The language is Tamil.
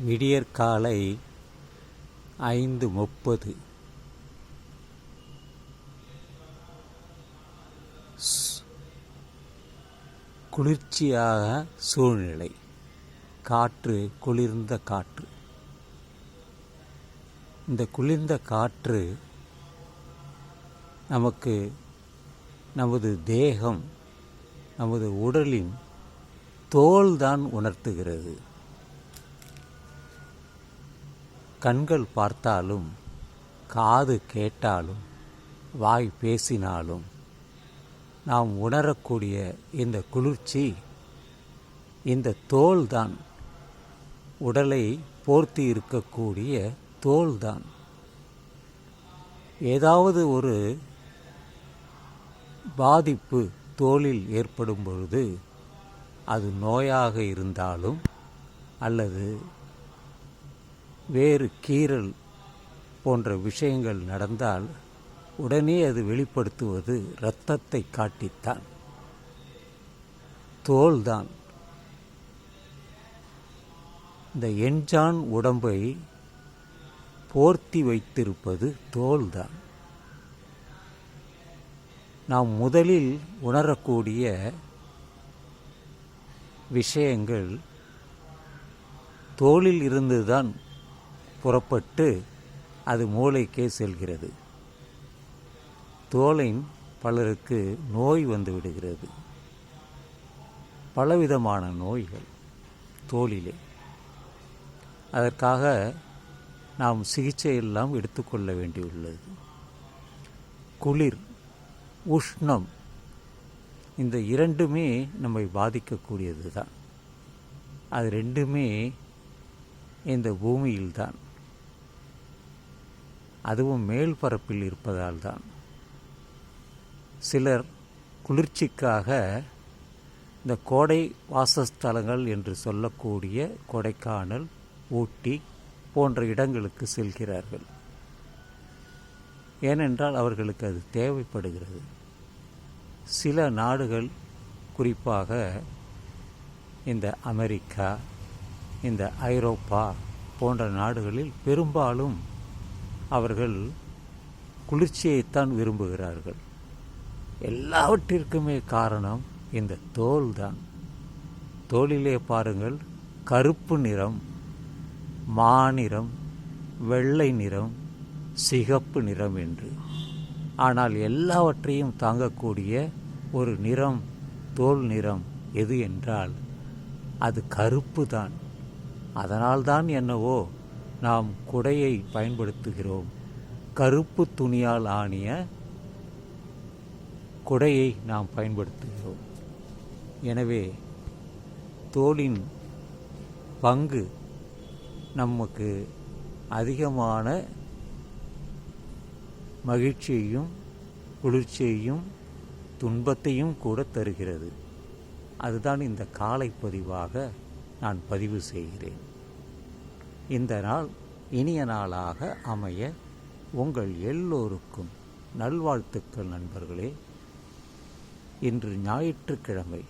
விடியற்காலை ஐந்து முப்பது. குளிர்ச்சியாக சூழ்நிலை. காற்று குளிர்ந்த காற்று. இந்த குளிர்ந்த காற்று நமக்கு நமது தேகம் நமது உடலின் தோல்தான் உணர்த்துகிறது. கண்கள் பார்த்தாலும் காது கேட்டாலும் வாய் பேசினாலும் நாம் உணரக்கூடிய இந்த குளிர்ச்சி இந்த தோல்தான் உடலை போர்த்தி இருக்கக்கூடிய தோல்தான் ஏதாவது ஒரு பாதிப்பு தோலில் ஏற்படும் பொழுது அது நோயாக இருந்தாலும் அல்லது வேறு கீறல் போன்ற விஷயங்கள் நடந்தால் உடனே அது வெளிப்படுத்துவது இரத்தத்தை காட்டித்தான். தோல்தான். இந்த என்ஜான் உடம்பை போர்த்தி வைத்திருப்பது தோல்தான். நாம் முதலில் உணரக்கூடிய விஷயங்கள் தோளில் இருந்துதான் புறப்பட்டு அது மூளைக்கே செல்கிறது. தோலின் பலருக்கு நோய் வந்து விடுகிறது. பலவிதமான நோய்கள் தோலிலே. அதற்காக நாம் சிகிச்சை எல்லாம் எடுத்துக்கொள்ள வேண்டியுள்ளது. குளிர் உஷ்ணம் இந்த இரண்டுமே நம்மை பாதிக்கக்கூடியது தான் அது ரெண்டுமே இந்த பூமியில்தான். அதுவும் மேல் பரப்பில் இருப்பதால் தான். சிலர் குளிர்ச்சிக்காக இந்த கோடை வாசஸ்தலங்கள் என்று சொல்லக்கூடிய கொடைக்கானல் ஊட்டி போன்ற இடங்களுக்கு செல்கிறார்கள். ஏனென்றால் அவர்களுக்கு அது தேவைப்படுகிறது. சில நாடுகள் குறிப்பாக இந்த அமெரிக்கா இந்த ஐரோப்பா போன்ற நாடுகளில் பெரும்பாலும் அவர்கள் குளிர்ச்சியைத்தான் விரும்புகிறார்கள். எல்லாவற்றிற்குமே காரணம் இந்த தோல் தான். தோலிலே பாருங்கள் கருப்பு நிறம் மாநிறம் வெள்ளை நிறம் சிகப்பு நிறம் என்று. ஆனால் எல்லாவற்றையும் தாங்கக்கூடிய ஒரு நிறம் தோல் நிறம் எது என்றால் அது கருப்பு தான். அதனால்தான் என்னவோ நாம் குடையை பயன்படுத்துகிறோம். கருப்பு துணியால் ஆணிய குடையை நாம் பயன்படுத்துகிறோம். எனவே தோலின் பங்கு நமக்கு அதிகமான மகிழ்ச்சியையும் குளிர்ச்சியையும் துன்பத்தையும் கூட தருகிறது. அதுதான் இந்த காலை பதிவாக நான் பதிவு செய்கிறேன். இந்த நாள் இனிய நாளாக அமைய உங்கள் எல்லோருக்கும் நல்வாழ்த்துக்கள் நண்பர்களே. இன்று ஞாயிற்றுக்கிழமை